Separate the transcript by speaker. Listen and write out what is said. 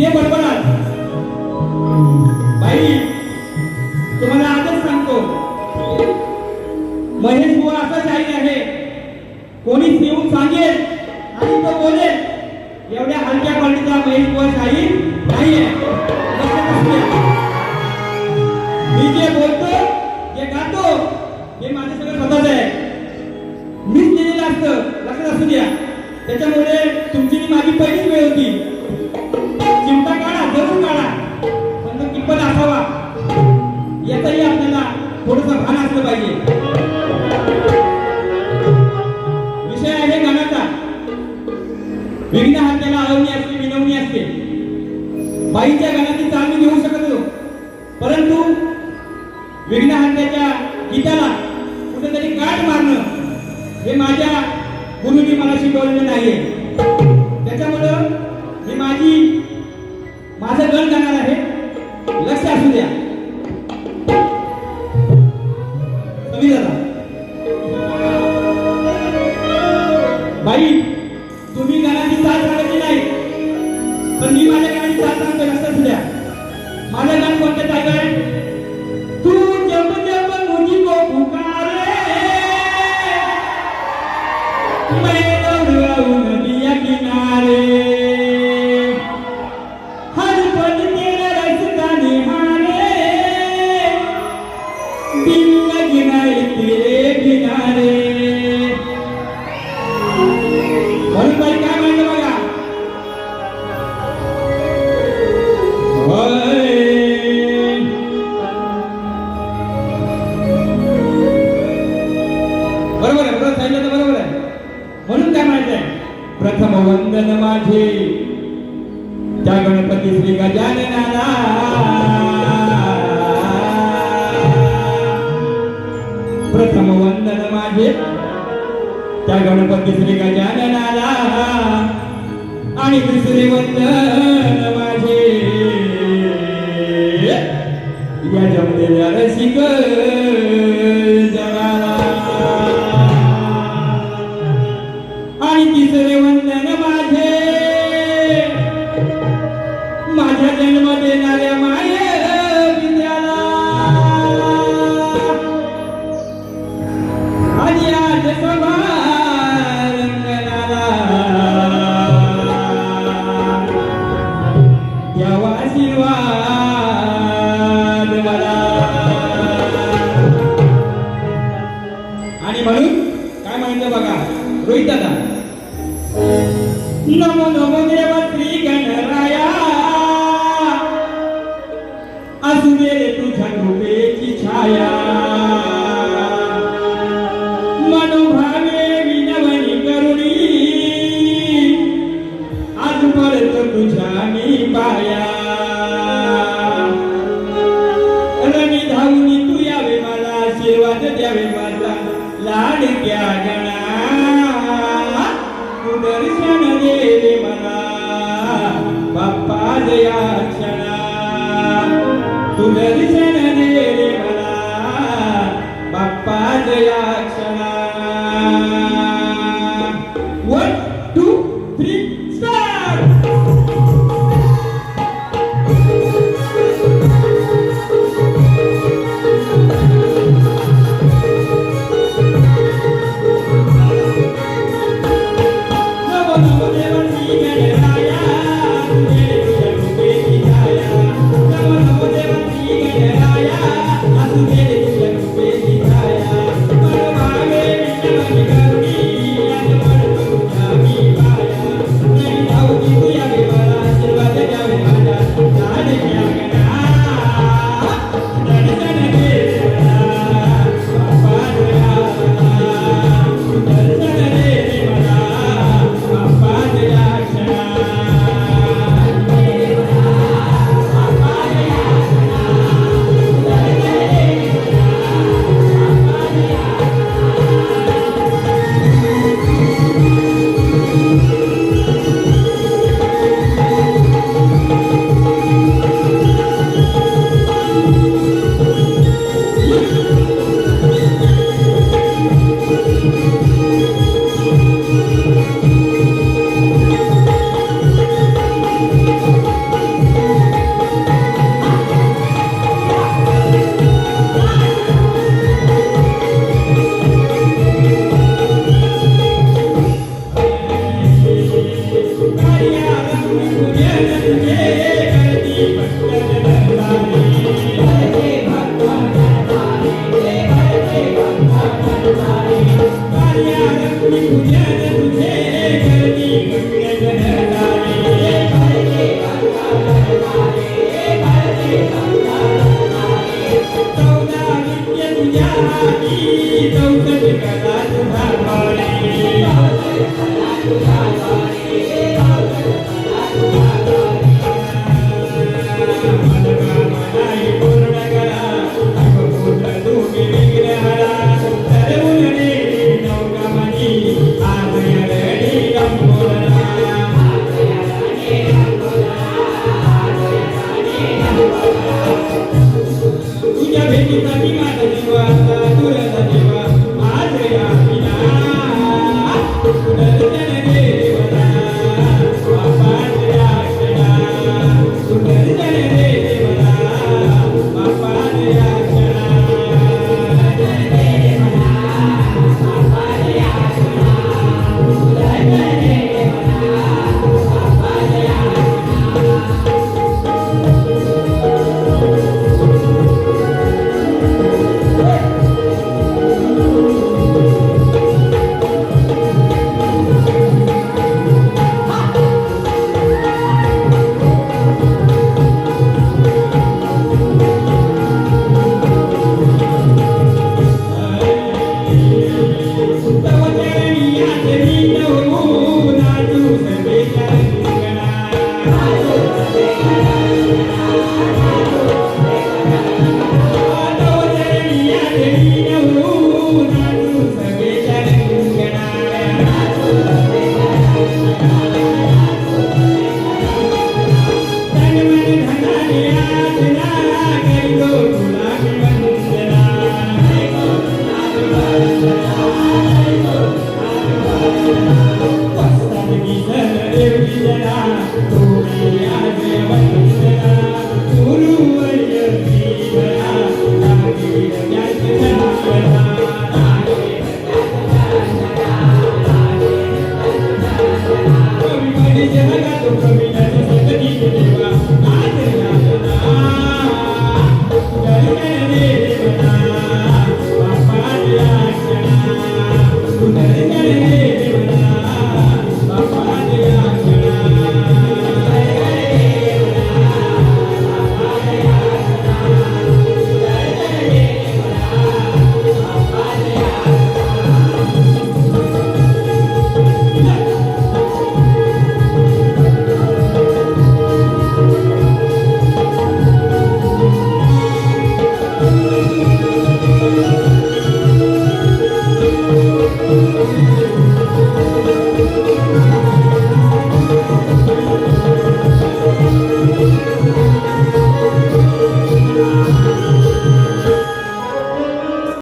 Speaker 1: ते बरोबर बाई तुम्हाला आजच सांगतो. महेश बुवा असं जाहीर आहे कोणीच येऊन सांगेल आणि तो बोलेल एवढ्या हलक्या क्वालिटीचा महेश बुवा शाही विघ्नहर्त्याच्या गीताला कुठेतरी गाठ मारणं हे माझ्या गुरुनी मला शिकवलेलं नाहीये. त्याच्यामुळं मी माझी माझं गण जाणार आहे. लक्ष असू द्या. कमी झाला म्हणून काय म्हणायचंय? प्रथम वंदन माझे. त्या गणपती श्री गजाननाला. प्रथम वंदन माझे. त्या गणपती श्री गजाननाला. आणि दुसरे वंदन ಆಶೀರ್ವಾದ लाडक्या जण चौदा विद्य